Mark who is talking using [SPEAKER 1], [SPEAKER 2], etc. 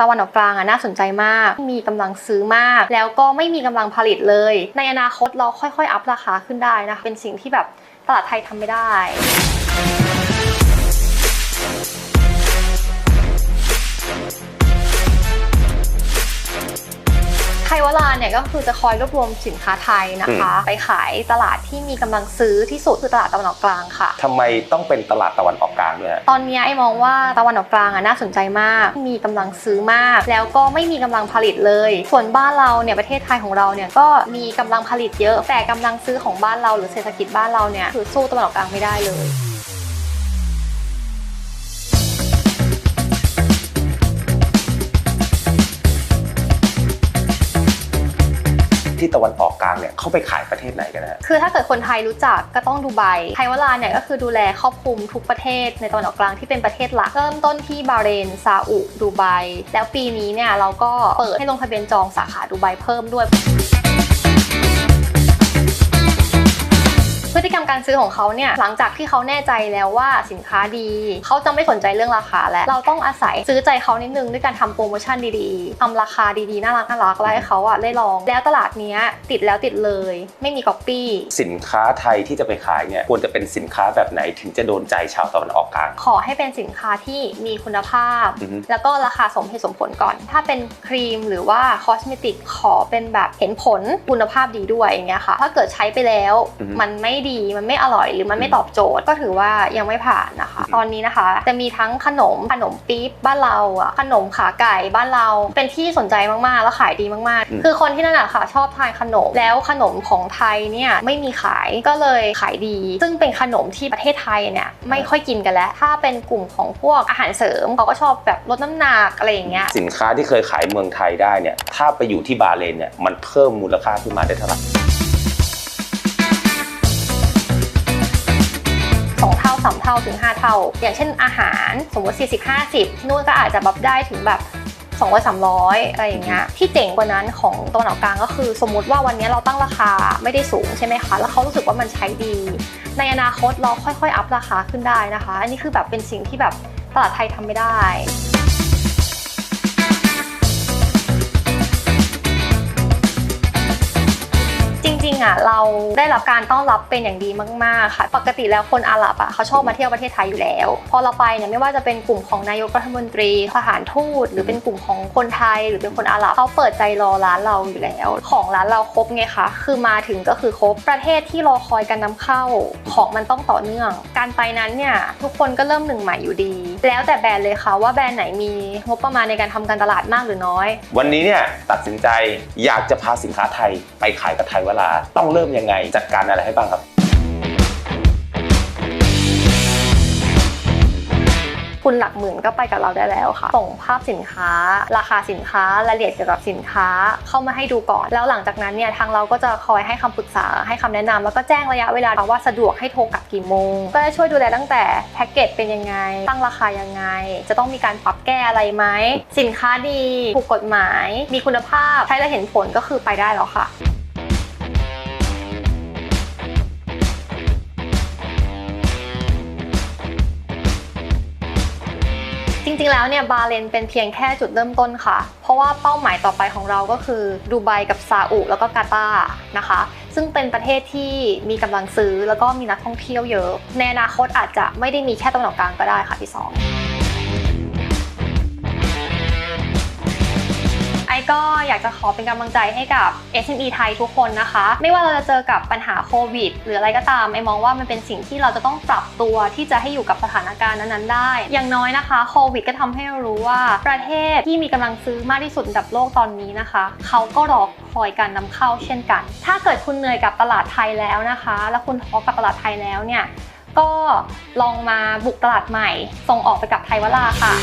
[SPEAKER 1] ตะวันออกกลางอะน่าสนใจมาก มีกำลังซื้อมาก แล้วก็ไม่มีกำลังผลิตเลย ในอนาคตเราค่อยๆ อัพราคาขึ้นได้นะคะเป็นสิ่งที่แบบตลาดไทยทำไม่ได้ ไทยวลาเนี่ยก็คือจะคอยรวบรวมสินค้าไทยนะคะ ไปขายตลาดที่มีกำลังซื้อที่สุดคือตลาดตะวันออกกลางค่ะ
[SPEAKER 2] ทำไมต้องเป็นตลาดตะวันออกกลางด้วยฮะ
[SPEAKER 1] ตอนเนี้ยไอ้มองว่าตะวันออกกลางอะน่าสนใจมาก มีกำลังซื้อมาก แล้วก็ไม่มีกำลังผลิตเลย ส่วนบ้านเราเนี่ยประเทศไทยของเราเนี่ยก็มีกำลังผลิตเยอะ แต่กำลังซื้อของบ้านเราหรือเศรษฐกิจบ้านเราเนี่ยคือสู้ตะวันออกกลางไม่ได้เลย
[SPEAKER 2] ที่ตะวันออกกลางเนี่ยเขาไปขายประเทศไหนกันนะ
[SPEAKER 1] คือถ้าเกิดคนไทยรู้จักก็ต้องดูไบไทยวลาเนี่ยก็คือดูแลครอบคลุมทุกประเทศในตะวันออกกลางที่เป็นประเทศหลัก เริ่มต้นที่บาเรนซาอุดูไบแล้วปีนี้เนี่ยเราก็เปิดให้ลงทะเบียนจองสาขาดูไบเพิ่มด้วย พฤติกรรมการซื้อของเขาเนี่ยหลังจากที่เขาแน่ใจแล้วว่าสินค้าดี เขาจะไม่สนใจเรื่องราคาแล้ว เราต้องอาศัยซื้อใจเขานิดนึงด้วยการทำโปรโมชั่นดีๆทำราคาดีๆ น่ารักน่ารักแล้วให้เขาอะได้ลอง แล้วตลาดเนี้ยติดแล้วติดเลย ไม่มีก๊อปปี้
[SPEAKER 2] สินค้าไทยที่จะไปขายเนี่ยควรจะเป็นสินค้าแบบไหนถึงจะโดนใจชาวตะวันออกกลาง
[SPEAKER 1] ขอให้เป็นสินค้าที่มีคุณภาพ
[SPEAKER 2] อือฮึ
[SPEAKER 1] แล้วก็ราคาสมเหตุสมผลก่อน ถ้าเป็นครีมหรือว่าคอสเมติกขอเป็นแบบเห็นผลคุณภาพดีด้วยอย่างเงี้ยค่ะ ถ้าเกิดใช้ไปแล้วมันไม่ดีมันไม่อร่อยหรือมันไม่ตอบโจทย์ก็ถือว่ายังไม่ผ่านนะคะ ตอนนี้นะคะ จะมีทั้งขนมขนมปี๊บบ้านเราอะขนมขาไก่บ้านเราเป็นที่สนใจมากๆ แล้วขายดีมากๆ คือคนที่นั่นอะค่ะชอบทานขนมแล้วขนมของไทยเนี่ยไม่มีขายก็เลยขายดี ซึ่งเป็นขนมที่ประเทศไทยเนี่ยไม่ค่อยกินกันแล้ว ถ้าเป็นกลุ่มของพวกอาหารเสริมเขาก็ชอบแบบลดน้ำหนักอะไรอย่างเงี้ย
[SPEAKER 2] สินค้าที่เคยขายเมืองไทยได้เนี่ยถ้าไปอยู่ที่บาห์เรนเนี่ยมันเพิ่มมูลค่าขึ้นมาได้เท่าไหร่
[SPEAKER 1] สองเท่าสามเท่าถึง 5 เท่า อย่างเช่นอาหารสมมติ 40 50นู่นก็อาจจะแบบได้ถึงแบบ200 300 อะไรอย่างเงี้ย ที่เจ๋งกว่านั้นของตะวันออกกลางก็คือ สมมุติว่าวันนี้เราตั้งราคาไม่ได้สูงใช่ไหมคะ แล้วเขารู้สึกว่ามันใช้ดี ในอนาคตเราค่อยๆ อัพราคาขึ้นได้นะคะ อันนี้คือแบบเป็นสิ่งที่แบบตลาดไทยทำไม่ได้ งๆอะเราได้รับการต้อนรับเป็นอย่างดีมากๆค่ะ ปกติแล้วคนอาหรับอะเขาชอบมาเที่ยวประเทศไทยอยู่แล้ว พอเราไปเนี่ยไม่ว่าจะเป็นกลุ่มของนายกรัฐมนตรีทหารทูตหรือเป็นกลุ่มของคนไทย หรือเป็นคนอาหรับเขาเปิดใจรอร้านเราอยู่แล้ว ของร้านเราครบไงคะคือมาถึงก็คือครบประเทศที่รอคอยการนำเข้าของมันต้องต่อเนื่อง การไปนั้นเนี่ยทุกคนก็เริ่มหนึ่งใหม่อยู่ดีแล้วแต่แบรนด์เลยค่ะว่าแบรนด์ไหนมีงบประมาณในการทำการตลาดมากหรือน้อย
[SPEAKER 2] วันนี้เนี่ยตัดสินใจอยากจะพาสินค้าไทยไปขายกับไทยวลาต้องเริ่มยังไงจัดการอะไรให้บ้างครับ
[SPEAKER 1] คุณหลักหมื่นก็ไปกับเราได้แล้วค่ะ ส่งภาพสินค้า ราคาสินค้ารายละเอียดเกี่ยวกับสินค้าเข้ามาให้ดูก่อน แล้วหลังจากนั้นเนี่ยทางเราก็จะคอยให้คำปรึกษาให้คำแนะนำแล้วก็แจ้งระยะเวลาว่าสะดวกให้โทรกลับกี่โมง ก็จะช่วยดูแลตั้งแต่แพ็กเกจเป็นยังไง ตั้งราคายังไง จะต้องมีการปรับแก้อะไรไหมสินค้าดีถูกกฎหมาย มีคุณภาพใช้แล้วเห็นผลก็คือไปได้แล้วค่ะ ริงๆ แล้วเนี่ยบาเลนเป็นเพียงแค่จุดเริ่มต้นค่ะ เพราะว่าเป้าหมายต่อไปของเราก็คือดูไบกับซาอุแล้วก็กาตาร์นะคะ ซึ่งเป็นประเทศที่มีกำลังซื้อแล้วก็มีนักท่องเที่ยวเยอะ ในอนาคตอาจจะไม่ได้มีแค่ตะวันออกกลางก็ได้ค่ะพี่สอง ก็อยากจะขอเป็นกำลังใจให้กับ SME ไทยทุกคนนะคะ ไม่ว่าเราจะเจอกับปัญหาโควิด หรืออะไรก็ตามไอมองว่ามันเป็นสิ่งที่เราจะต้องปรับตัวที่จะให้อยู่กับสถานการณ์นั้นๆได้ อย่างน้อยนะคะโควิดก็ทำให้เรารู้ว่าประเทศที่มีกำลังซื้อมากที่สุดอันดับโลกตอนนี้นะคะ เขาก็รอคอยการนำเข้าเช่นกัน ถ้าเกิดคุณเหนื่อยกับตลาดไทยแล้วนะคะ แล้วคุณท้อกับตลาดไทยแล้วเนี่ยก็ลองมาบุกตลาดใหม่ ส่งออกไปกับไทยวลาค่ะ